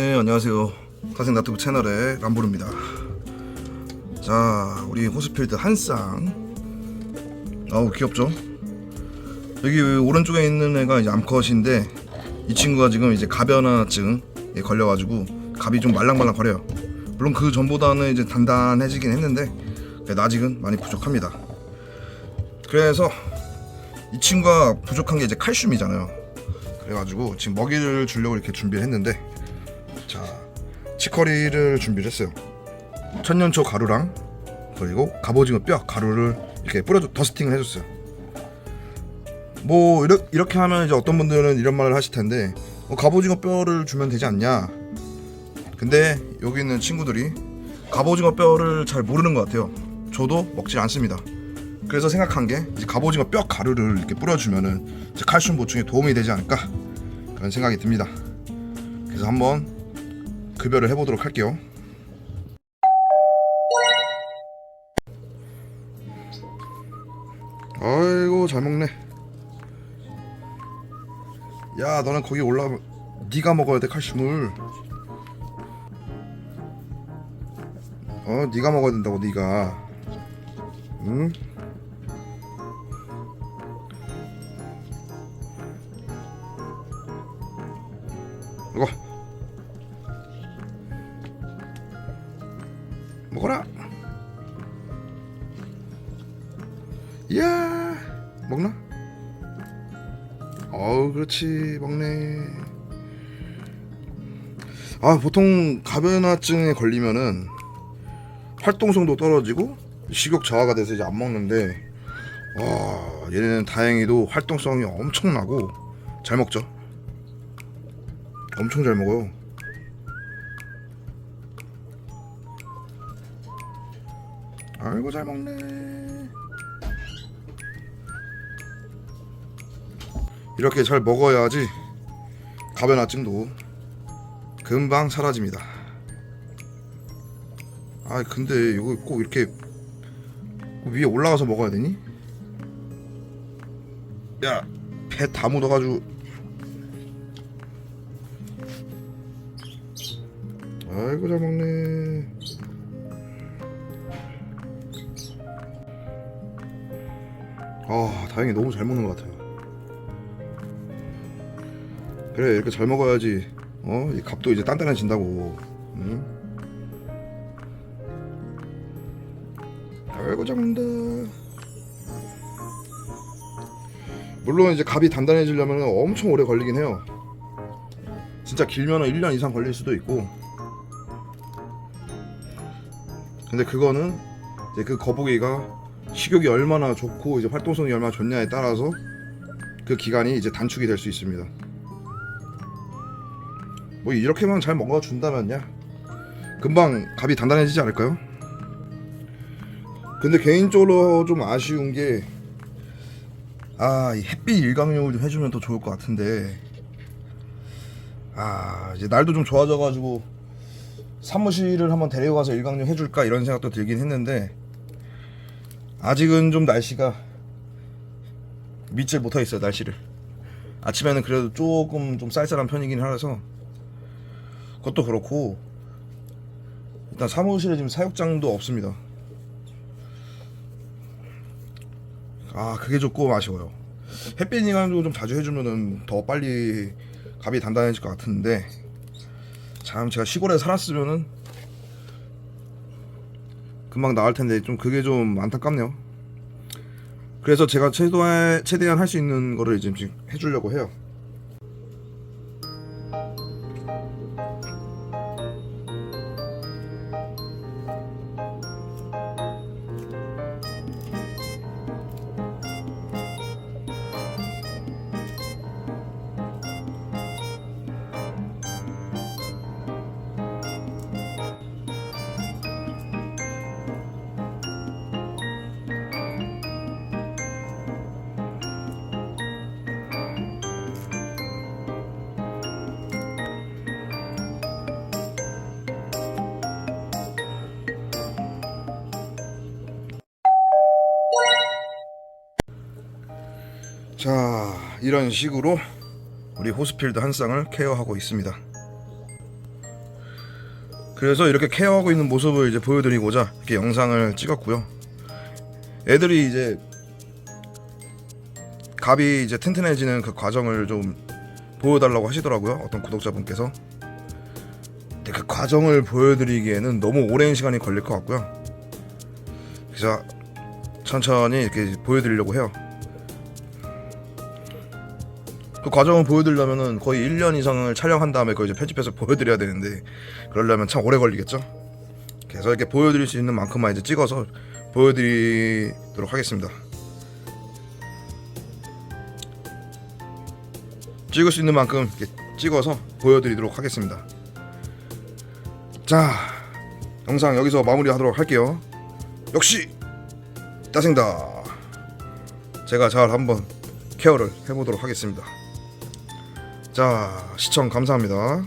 네 안녕하세요. 사생 나트브 채널의 람보르입니다. 자 우리 호스필드 한쌍. 아우 귀엽죠? 여기 오른쪽에 있는 애가 암컷인데 이 친구가 지금 이제 가변화증에 걸려가지고 갑이 좀 말랑말랑 거려요. 물론 그 전보다는 이제 단단해지긴 했는데 아직은 많이 부족합니다. 그래서 이 친구가 부족한 게 이제 칼슘이잖아요. 그래가지고 지금 먹이를 주려고 이렇게 준비를 했는데 자 치커리를 준비를 했어요. 천년초 가루랑 그리고 갑오징어 뼈 가루를 이렇게 뿌려 더스팅을 해줬어요. 뭐 이렇게, 이렇게 하면 이제 어떤 분들은 이런 말을 하실 텐데 어, 갑오징어 뼈를 주면 되지 않냐. 근데 여기 있는 친구들이 갑오징어 뼈를 잘 모르는 것 같아요. 저도 먹질 않습니다. 그래서 생각한 게 이제 갑오징어 뼈 가루를 이렇게 뿌려주면은 칼슘 보충에 도움이 되지 않을까. 그런 생각이 듭니다. 그래서 한번 급여를 해보도록 할게요. 아이고 잘 먹네. 야 너는 거기 올라 네가 먹어야 돼 칼슘을. 어 네가 먹어야 된다고 네가. 응? 먹어 먹어라 이야 먹나? 어우 그렇지 먹네 아 보통 가변화증에 걸리면은 활동성도 떨어지고 식욕 저하가 돼서 이제 안 먹는데 와 얘네는 다행히도 활동성이 엄청나고 잘 먹죠 엄청 잘 먹어요. 아이고 잘 먹네. 이렇게 잘 먹어야지 가변화증도 금방 사라집니다. 아 근데 이거 꼭 이렇게 위에 올라가서 먹어야 되니? 야, 배 다 묻어가지고 아이고 잘 먹네. 아 다행히 너무 잘 먹는 것 같아요. 그래 이렇게 잘 먹어야지. 어, 이 값도 이제 단단해진다고. 응? 잘 먹는다. 물론 이제 값이 단단해지려면 엄청 오래 걸리긴 해요. 진짜 길면 1년 이상 걸릴 수도 있고 근데 그거는 이제 그 거북이가 식욕이 얼마나 좋고 이제 활동성이 얼마나 좋냐에 따라서 그 기간이 이제 단축이 될 수 있습니다. 뭐 이렇게만 잘 먹어 준다면야 금방 갑이 단단해지지 않을까요? 근데 개인적으로 좀 아쉬운 게 아, 이 햇빛 일광욕을 좀 해주면 더 좋을 것 같은데 아, 이제 날도 좀 좋아져가지고 사무실을 한번 데려가서 일광욕 해줄까 이런 생각도 들긴 했는데 아직은 좀 날씨가 믿질 못하고 있어요 날씨를. 아침에는 그래도 조금 좀 쌀쌀한 편이긴 하라서 그것도 그렇고 일단 사무실에 지금 사육장도 없습니다. 아 그게 조금 아쉬워요. 햇빛 일광욕 좀 자주 해주면은 더 빨리 갑이 단단해질 것 같은데 참 제가 시골에 살았으면은 금방 나을 텐데 좀 그게 좀 안타깝네요. 그래서 제가 최대한 최대한 할 수 있는 거를 지금 해주려고 해요. 자 이런 식으로 우리 호스필드 한 쌍을 케어하고 있습니다 그래서 이렇게 케어하고 있는 모습을 이제 보여드리고자 이렇게 영상을 찍었고요. 애들이 이제 갑이 이제 튼튼해지는 그 과정을 좀 보여달라고 하시더라고요. 어떤 구독자분께서. 근데 그 과정을 보여드리기에는 너무 오랜 시간이 걸릴 것 같고요. 그래서 천천히 이렇게 보여드리려고 해요. 그 과정을 보여드리려면은 거의 1년 이상을 촬영한 다음에 그걸 이제 편집해서 보여드려야 되는데 그러려면 참 오래 걸리겠죠. 그래서 이렇게 보여드릴 수 있는 만큼만 이제 찍어서 보여드리도록 하겠습니다. 찍을 수 있는 만큼 찍어서 보여드리도록 하겠습니다. 자, 영상 여기서 마무리하도록 할게요. 역시 따생다. 제가 잘 한번 케어를 해보도록 하겠습니다. 자, 시청 감사합니다.